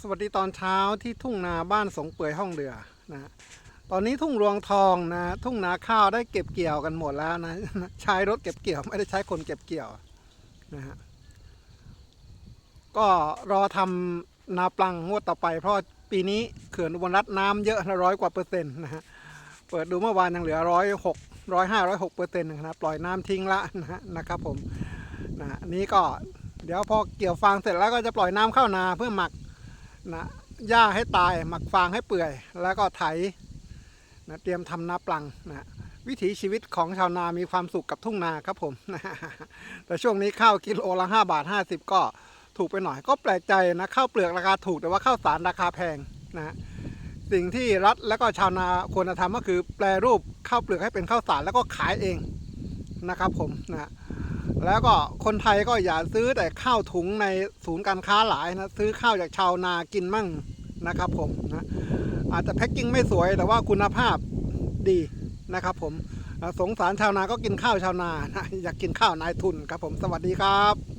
สวัสดีตอนเช้าที่ทุ่งนาบ้านสงเปื่อยห้องเรือนะ ตอนนี้ทุ่งรวงทองนะ ทุ่งนาข้าวได้เก็บเกี่ยวกันหมดแล้วนะ ใช้รถเก็บเกี่ยวไม่ได้ใช้คนเก็บเกี่ยวนะฮะ ก็รอทำนาปลังงวดต่อไป เพราะปีนี้เขื่อนอุบลรัฐน้ำเยอะนะร้อยกว่าเปอร์เซ็นต์นะฮะ เปิดดูเมื่อวานยังเหลือร้อยหกร้อยห้าร้อยหกเปอร์เซ็นต์นะปล่อยน้ำทิ้งละนะนะครับผมนะนี้ก็เดี๋ยวพอเกี่ยวฟางเสร็จแล้วก็จะปล่อยน้ำเข้านาเพื่อหมัก นะหญ้าให้ตายหมักฟางให้เปื่อย แล้วก็ไถนะเตรียมทำนาปลังนะวิถีชีวิตของชาวนามีความสุขกับทุ่งนาครับผม แต่ช่วงนี้ข้าวกิโลละ5บาท50 ก็ถูกไปหน่อย ก็แปลกใจนะข้าวเปลือกราคาถูกแต่ว่าข้าวสารราคาแพงนะสิ่งที่รัฐและก็ชาวนาควรจะทำก็คือแปลรูปข้าวเปลือกให้เป็นข้าวสารแล้วก็ขายเองนะครับผมนะ แล้วก็คนไทยก็อย่าซื้อแต่ข้าวถุงในศูนย์การค้าหลายนะซื้อข้าวจากชาวนากินมั่งนะครับผมนะอาจจะแพ็กกิ้งไม่สวยแต่ว่าคุณภาพดีนะครับผมสงสารชาวนาก็กินข้าวชาวนานะอยากกินข้าวนายทุนครับผมสวัสดีครับ